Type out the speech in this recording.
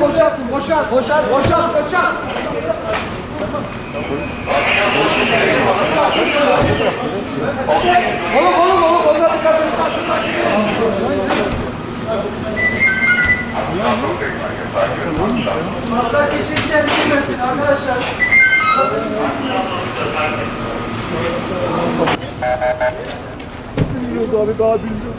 Boşalt, boşalt, boşalt, boşalt, boşalt. Oğlum, oğlum, oğlum, onlara dikkat edin. Hatta kesinlikle bilmesin arkadaşlar. Yunus abi daha bilmiyor.